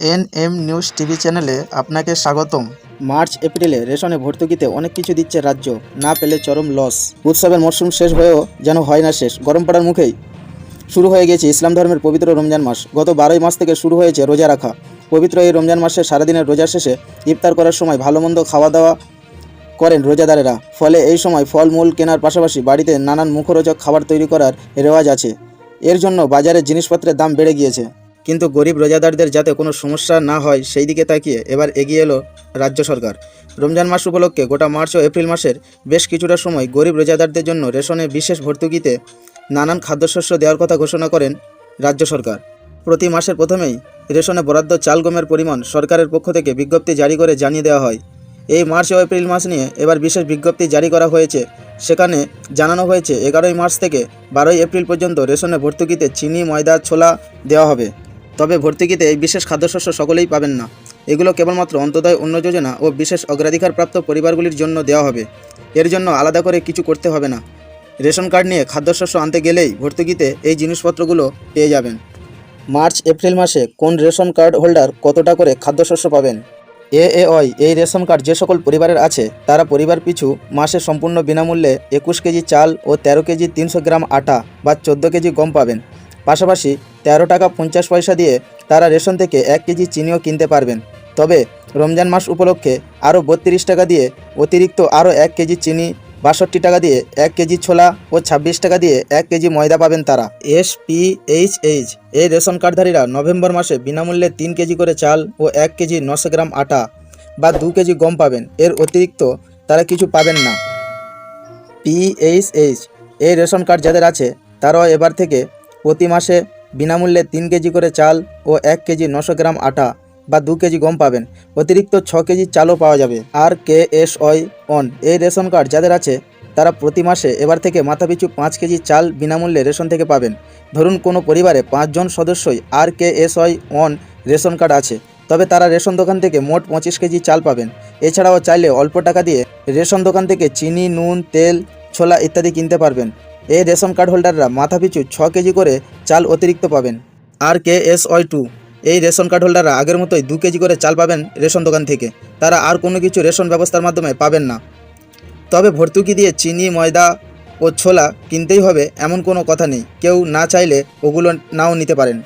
N M news TV চ্যানেলে আপনাকে স্বাগতম। মার্চ, এপ্রিলে রেশনে ভর্তুকিতে অনেক কিছু দিচ্ছে রাজ্য। না পেলে চরম লস। উৎসবের মরশুম শেষ হয়েও যেন হয় না শেষ। গরম পড়ার মুখেই শুরু হয়ে গেছে ইসলাম ধর্মের পবিত্র রমজান মাস। গত বারোই মাস থেকে শুরু হয়েছে রোজা রাখা। পবিত্র এই রমজান মাসে সারাদিনের রোজা শেষে ইফতার করার সময় ভালো মন্দ খাওয়া দাওয়া করেন রোজাদারেরা। ফলে এই সময় ফলমূল কেনার পাশাপাশি বাড়িতে নানান মুখরোচক খাবার তৈরি করার রেওয়াজ আছে। এর জন্য বাজারে জিনিসপত্রের দাম বেড়ে গিয়েছে। কিন্তু গরিব রোজাদারদের যাতে কোনো সমস্যা না হয়, সেই দিকে তাকিয়ে এবার এগিয়ে এলো রাজ্য সরকার। রমজান মাস উপলক্ষে গোটা মার্চ ও এপ্রিল মাসের বেশ কিছুটা সময় গরিব রোজাদারদের জন্য রেশনে বিশেষ ভর্তুকিতে নানান খাদ্যশস্য দেওয়ার কথা ঘোষণা করেন রাজ্য সরকার। প্রতি মাসের প্রথমেই রেশনে বরাদ্দ চাল গমের পরিমাণ সরকারের পক্ষ থেকে বিজ্ঞপ্তি জারি করে জানিয়ে দেওয়া হয়। এই মার্চ ও এপ্রিল মাস নিয়ে এবার বিশেষ বিজ্ঞপ্তি জারি করা হয়েছে। সেখানে জানানো হয়েছে, এগারোই মার্চ থেকে বারোই এপ্রিল পর্যন্ত রেশনে ভর্তুকিতে চিনি, ময়দা, ছোলা দেওয়া হবে। তবে ভর্তুকিতে এই বিশেষ খাদ্যশস্য সকলেই পাবেন না। এগুলো কেবলমাত্র অন্তদয় অন্য যোজনা ও বিশেষ অগ্রাধিকারপ্রাপ্ত পরিবারগুলির জন্য দেওয়া হবে। এর জন্য আলাদা করে কিছু করতে হবে না। রেশন কার্ড নিয়ে খাদ্যশস্য আনতে গেলেই ভর্তুকিতে এই জিনিসপত্রগুলো পেয়ে যাবেন। মার্চ, এপ্রিল মাসে কোন রেশন কার্ড হোল্ডার কতটা করে খাদ্যশস্য পাবেন? এ এ, ওই, এই রেশন কার্ড যে সকল পরিবারের আছে, তারা পরিবার পিছু মাসে সম্পূর্ণ বিনামূল্যে একুশ কেজি চাল ও তেরো কেজি তিনশো গ্রাম আটা বা চোদ্দ কেজি গম পাবেন। পাশাপাশি তেরো টাকা পঞ্চাশ পয়সা দিয়ে তারা রেশন থেকে এক কেজি চিনিও কিনতে পারবেন। তবে রমজান মাস উপলক্ষে আরও বত্রিশ টাকা দিয়ে অতিরিক্ত আরও এক কেজি চিনি, বাষট্টি টাকা দিয়ে এক কেজি ছোলা ও ছাব্বিশ টাকা দিয়ে এক কেজি ময়দা পাবেন তারা। এস পি এইচ এইচ, এই রেশন কার্ডধারীরা নভেম্বর মাসে বিনামূল্যে তিন কেজি করে চাল ও এক কেজি নশো গ্রাম আটা বা দু কেজি গম পাবেন। এর অতিরিক্ত তারা কিছু পাবেন না। পি এইচ পিএইচএইচ এই রেশন কার্ড যাদের আছে, তারাও এবার থেকে প্রতি মাসে বিনামূল্যে তিন কেজি করে চাল ও এক কেজি নশো গ্রাম আটা বা দু কেজি গম পাবেন। অতিরিক্ত ছ কেজি চালও পাওয়া যাবে। R K S Y one এই রেশন কার্ড যাদের আছে, তারা প্রতি মাসে এবার থেকে মাথাপিছু পাঁচ কেজি চাল বিনামূল্যে রেশন থেকে পাবেন। ধরুন কোনো পরিবারে পাঁচজন সদস্যই R K S Y one ration card আছে, তবে তারা রেশন দোকান থেকে মোট পঁচিশ কেজি চাল পাবেন। এছাড়াও চাইলে অল্প টাকা দিয়ে রেশন দোকান থেকে চিনি, নুন, তেল, ছোলা ইত্যাদি কিনতে পারবেন। এই রেশন কার্ড হোল্ডাররা মাথাপিছু ছ কেজি করে চাল অতিরিক্ত পাবেন। R K S Y two, এই রেশন কার্ড হোল্ডাররা আগের মতোই দু কেজি করে চাল পাবেন রেশন দোকান থেকে। তারা আর কোনো কিছু রেশন ব্যবস্থার মাধ্যমে পাবেন না। তবে ভর্তুকি দিয়ে চিনি, ময়দা ও ছোলা কিনতেই হবে এমন কোনো কথা নেই। কেউ না চাইলে ওগুলো নাও নিতে পারেন।